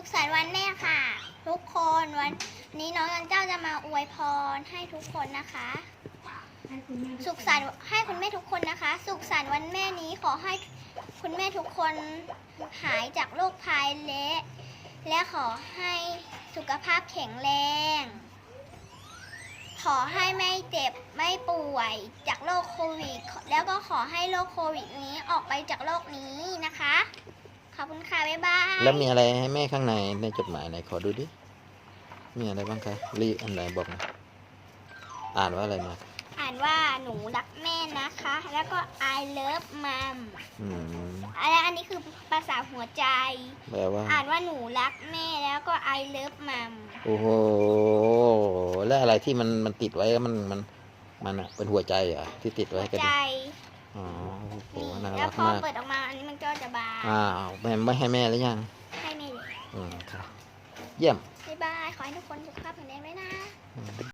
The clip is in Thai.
สุขสันต์วันแม่ค่ะ ทุกคนวันนี้น้องจันเจ้าจะมาอวยพรให้ทุกคนนะคะ สุขสันต์ให้คุณแม่ทุกคนนะคะ สุขสันต์วันแม่นี้ขอให้คุณแม่ทุกคนหายจากโรคภัยและและขอให้สุขภาพแข็งแรง ขอให้ไม่เจ็บไม่ป่วยจากโรคโควิด แล้วก็ขอให้โรคโควิดนี้ออกไปจากโลกนี้นะคะ ขอบคุณค่ะ บ๊ายบาย แล้วมีอะไรให้แม่ข้างในในจดหมายไหนขอดูดิ มีอะไรบ้างคะรีอันไหนบอกหนะอ่านว่าอะไรมาอ่านว่าหนูรักแม่นะคะ แล้วก็ I love mom อืมอะไรอันนี้คือภาษาหัวใจ แปลว่า อ่านว่าหนูรักแม่แล้วก็ I love mom โอ้โห แล้วอะไรที่มันมันติดไว้มันมันมันอะเป็นหัวใจเหรอที่ติดไว้หัวกันใจ อ๋อโอ้โหนี่น่าแล้รัวกพอมาก เปิดออกมาอันนี้มันก็จะ บานอ้าวแม่ไม่ให้แม่หรือยัง ให้แม่เลยอืมค่ะเยี่ยม บ๊ายบาย ขอให้ทุกคนสุขภาพแข็งแรงด้วยนะ อืม